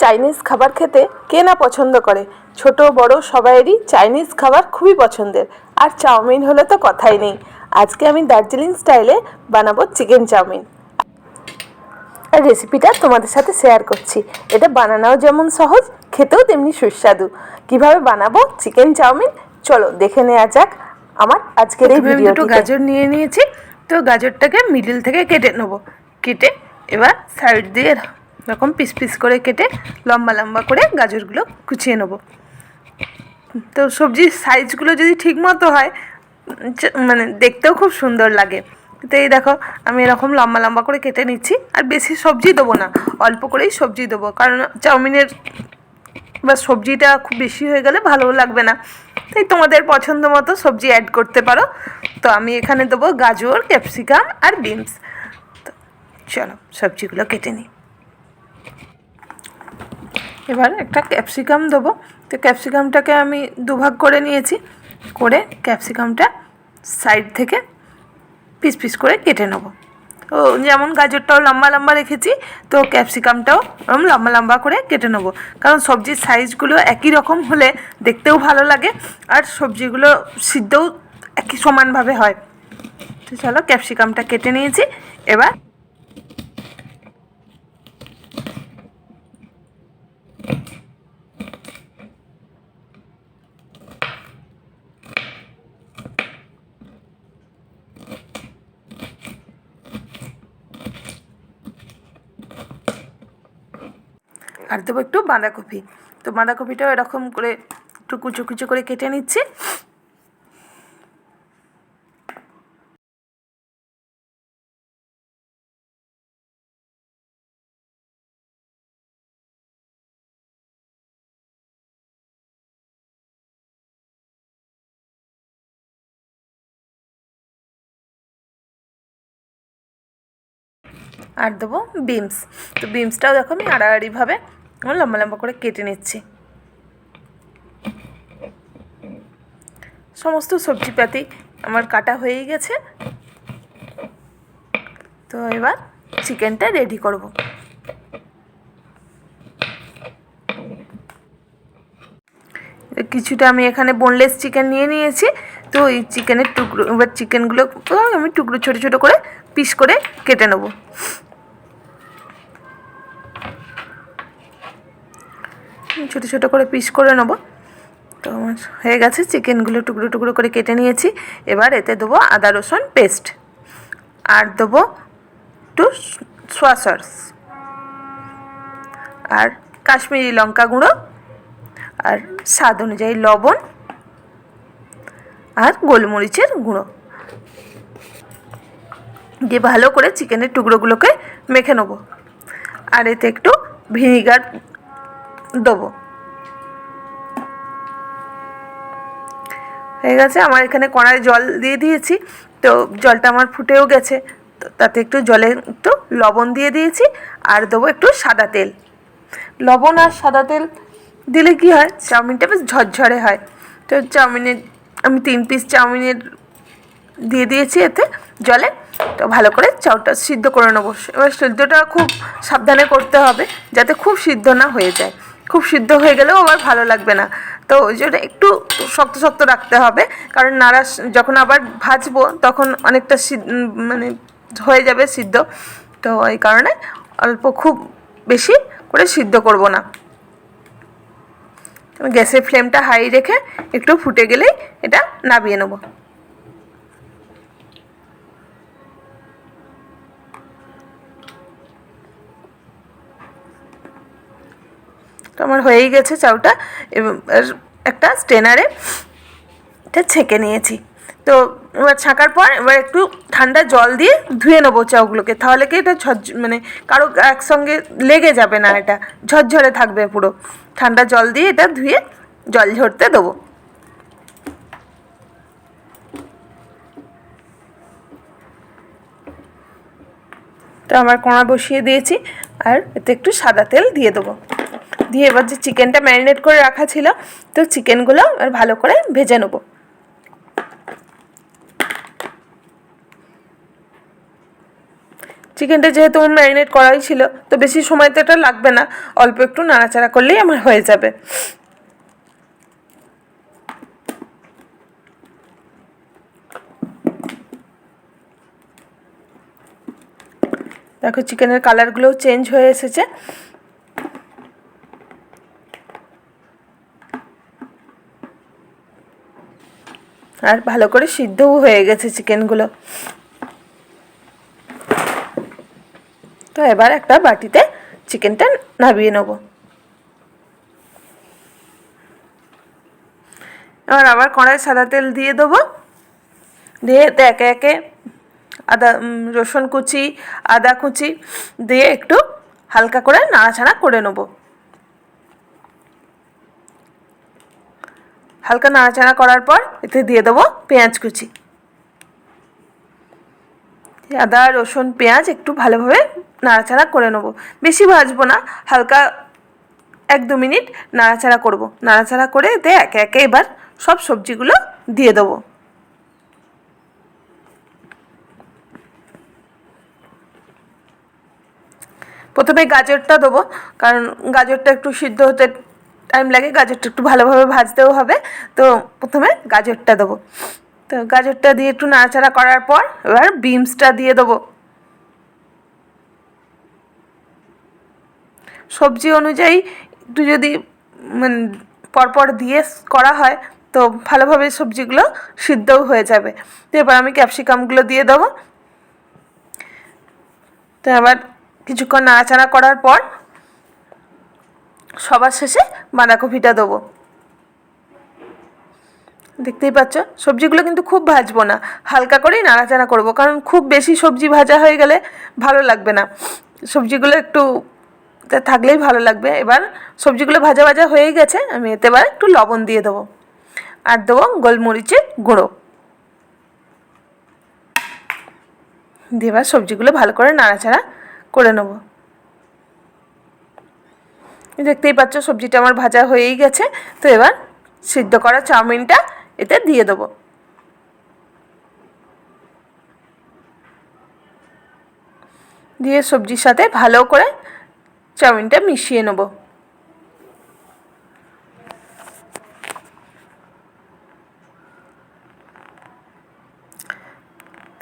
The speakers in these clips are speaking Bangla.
চাইনিজ খাবার খেতে কে না পছন্দ করে? ছোট বড় সবাইয়েরই চাইনিজ খাবার খুবই পছন্দের। আর চাউমিন হলে তো কথাই নেই। আজকে আমি দার্জিলিং স্টাইলে বানাবো চিকেন চাউমিন। আর রেসিপিটা তোমাদের সাথে শেয়ার করছি। এটা বানানোও যেমন সহজ খেতেও তেমনি সুস্বাদু। কীভাবে বানাবো চিকেন চাউমিন? চলো দেখে নেওয়া যাক আমার আজকের এই দুটো গাজর নিয়ে নিয়েছি। তো গাজরটাকে মিডিল থেকে কেটে নেব। কেটে এবার সাইড দিয়ে এরকম পিস পিস করে কেটে লম্বা লম্বা করে গাজরগুলো কুচিয়ে নেব। তো সবজির সাইজগুলো যদি ঠিক মতো হয় মানে দেখতেও খুব সুন্দর লাগে। তো এই দেখো, আমি এরকম লম্বা লম্বা করে কেটে নিচ্ছি, আর বেশি সবজি দেবো না, অল্প করেই সবজি দেবো। কারণ চাউমিনের বা সবজিটা খুব বেশি হয়ে গেলে ভালোও লাগবে না। তাই তোমাদের পছন্দ মতো সবজি অ্যাড করতে পারো। তো আমি এখানে দেবো গাজর, ক্যাপসিকাম আর বিনস। তো চলো, সবজিগুলো কেটে নিই। এবার একটা ক্যাপসিকাম দেবো। তো ক্যাপসিকামটাকে আমি দুভাগ করে নিয়েছি। করে ক্যাপসিকামটা সাইড থেকে পিস পিস করে কেটে নেব। তো যেমন গাজরটাও লম্বা লম্বা রেখেছি, তো ক্যাপসিকামটাও ওরকম লম্বা লম্বা করে কেটে নেব। কারণ সবজির সাইজগুলো একই রকম হলে দেখতেও ভালো লাগে, আর সবজিগুলো সিদ্ধও একই সমানভাবে হয়। তো চলো ক্যাপসিকামটা কেটে নিয়েছি, এবার আর দেবো একটু বাঁধাকপি। তো বাঁধাকপিটাও এরকম করে একটু কুচো কুচো করে কেটে নিচ্ছি। আর দেবো বিমস তো বিমসটাও দেখো আমি আড়াআড়িভাবে লম্বা লম্বা করে কেটে নিচ্ছি। সমস্ত সবজিপাতি আমার কাটা হয়েই গেছে। তো এবার চিকেনটা রেডি করব। কিছুটা আমি এখানে বোনলেস চিকেন নিয়ে নিয়েছি। তো এই চিকেনের টুকরো, এবার চিকেনগুলো আমি টুকরো ছোটো ছোটো করে পিস করে কেটে নেব। ছোটো ছোটো করে পিস করে নেব। তো হয়ে গেছে, চিকেনগুলো টুকরো টুকরো করে কেটে নিয়েছি। এবার এতে দেবো আদা, রসুন পেস্ট আর দেবো একটু সোয়া আর কাশ্মীরি লঙ্কা গুঁড়ো। আর স্বাদ অনুযায়ী লবণ। আর গোলমরিচের গুঁড়ো। দিয়ে ভালো করে চিকেনের টুকরোগুলোকে মেখে নেব। আর এতে একটু ভিনিগার দেবো। হয়ে গেছে, আমার এখানে কড়ায় জল দিয়ে দিয়েছি। তো জলটা আমার ফুটেও গেছে। তো তাতে একটু জলে একটু লবণ দিয়ে দিয়েছি আর দেবো একটু সাদা তেল। লবণ আর সাদা তেল দিলে কি হয়, চাউমিনটা বেশ ঝরঝরে হয়। তো চাউমিনের, আমি তিন পিস চাউমিনের দিয়ে দিয়েছি এতে জলে। তো ভালো করে চাউটা সিদ্ধ করে নেব। এবার সিদ্ধটা খুব সাবধানে করতে হবে যাতে খুব সিদ্ধ না হয়ে যায়। খুব সিদ্ধ হয়ে গেলেও আবার ভালো লাগবে না। তো ওই জন্য একটু শক্ত শক্ত রাখতে হবে। কারণ নাড়া যখন আবার ভাজবো, তখন অনেকটা মানে হয়ে যাবে সিদ্ধ। তো এই কারণে অল্প খুব বেশি করে সিদ্ধ করব না। গ্যাসের ফ্লেমটা হাই রেখে একটু ফুটে গেলেই এটা নাবিয়ে নেব। তো আমার হয়েই গেছে চাউটা এবার একটা স্টেনারে এটা ছেঁকে নিয়েছি। তো এবার ছাঁকার পর এবার একটু ঠান্ডা জল দিয়ে ধুয়ে নেব চাউগুলোকে। তাহলে কি এটা ঝরঝ মানে কারও একসঙ্গে লেগে যাবে না এটা। ঝরঝরে থাকবে পুরো। ঠান্ডা জল দিয়ে এটা ধুয়ে জল ঝরতে দেবো। তো আমার কোঁড়া বসিয়ে দিয়েছি আর এতে একটু সাদা তেল দিয়ে দেবো। দিয়ে এবার যে চিকেনটা ম্যারিনেট করে রাখা ছিল, তো চিকেনগুলো এবার ভালো করে ভেজে নেব। চিকেনটা যেহেতু ম্যারিনেট করাই ছিল, তো বেশি সময় তো এটা লাগবে না, অল্প একটু নাড়াচাড়া করলেই আমার হয়ে যাবে। দেখো, চিকেনের কালারগুলোও চেঞ্জ হয়ে এসেছে। আর ভালো করে সিদ্ধও হয়ে গেছে চিকেনগুলো। তো এবার একটা বাটিতে চিকেনটা নামিয়ে নেব। এবার আবার কড়াই সাদা তেল দিয়ে দেবো। দিয়ে একে একে আদা রসুন কুচি, আদা কুচি দিয়ে একটু হালকা করে নাড়াচাড়া করে নেব। হালকা নাড়াচাড়া করার পর এতে দিয়ে দেবো পেঁয়াজ কুচি। আদা, রসুন, পেঁয়াজ একটু ভালোভাবে নাড়াচাড়া করে নেব। বেশি ভাজবো না, হালকা এক দু মিনিট নাড়াচাড়া করব। নাড়াচাড়া করে এতে একে একে এবার সব সবজিগুলো দিয়ে দেবো। প্রথমে গাজরটা দেবো, কারণ গাজরটা একটু সিদ্ধ হতে টাইম লাগে গাজরটা একটু ভালোভাবে ভাজতেও হবে। তো প্রথমে গাজরটা দেবো। তো গাজরটা দিয়ে একটু নাড়াচাড়া করার পর এবার বিনসটা দিয়ে দেবো। সবজি অনুযায়ী একটু যদি পরপর দিয়ে করা হয়, তো ভালোভাবে সবজিগুলো সিদ্ধও হয়ে যাবে। তো এবার আমি ক্যাপসিকামগুলো দিয়ে দেবো। তো এবার কিছুক্ষণ নাড়াচাড়া করার পর সবার শেষে বাঁধাকপিটা দেবো। দেখতেই পাচ্ছ, সবজিগুলো কিন্তু খুব ভাজবো না। হালকা করেই নাড়াচাড়া করব, কারণ খুব বেশি সবজি ভাজা হয়ে গেলে ভালো লাগবে না। সবজিগুলো একটু থাকলেই ভালো লাগবে। এবার সবজিগুলো ভাজা ভাজা হয়ে গেছে, আমি এতে এবার একটু লবণ দিয়ে দেবো। আর দেবো গোলমরিচের গুঁড়ো। দিয়ে এবার সবজিগুলো ভালো করে নাড়াচাড়া করে নেব। দেখতেই পাচ্ছ, সবজিটা আমার ভাজা হয়েই গেছে। তো এবার সিদ্ধ করা চাউমিনটা এতে দিয়ে দেবো। দিয়ে সবজির সাথে ভালো করে চাউমিনটা মিশিয়ে নেব।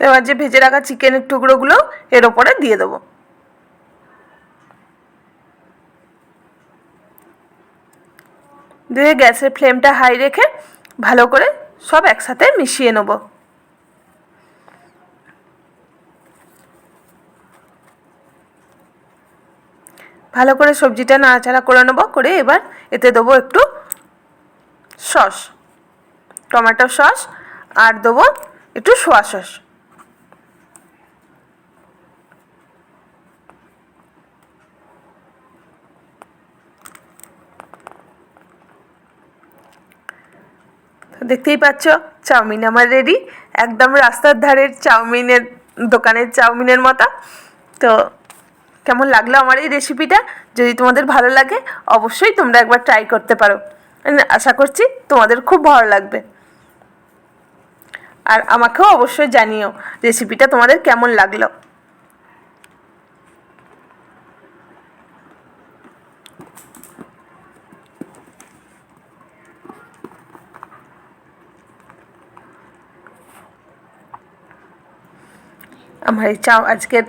এবার যে ভেজে রাখা চিকেনের টুকরোগুলো এর ওপরে দিয়ে দেবো। দিয়ে গ্যাসের ফ্লেমটা হাই রেখে ভালো করে সব একসাথে মিশিয়ে নেব। ভালো করে সবজিটা নাড়াচাড়া করে নেব, করে এবার এতে দেবো একটু সস, টমেটো সস, আর দেবো একটু সোয়া সস। দেখতেই পাচ্ছ, চাউমিন আমার রেডি একদম রাস্তার ধারের চাউমিনের, দোকানের চাউমিনের মতো। তো কেমন লাগল আমার এই রেসিপিটা যদি তোমাদের ভালো লাগে, অবশ্যই তোমরা একবার ট্রাই করতে পারো। আশা করছি তোমাদের খুব ভালো লাগবে। আর আমাকেও অবশ্যই জানিও রেসিপিটা তোমাদের কেমন লাগল। আমার এই চাও, আজকের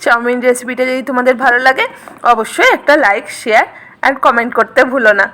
চাউমিন রেসিপিটা যদি তোমাদের ভালো লাগে, অবশ্যই একটা লাইক শেয়ার অ্যান্ড কমেন্ট করতে ভুলো না।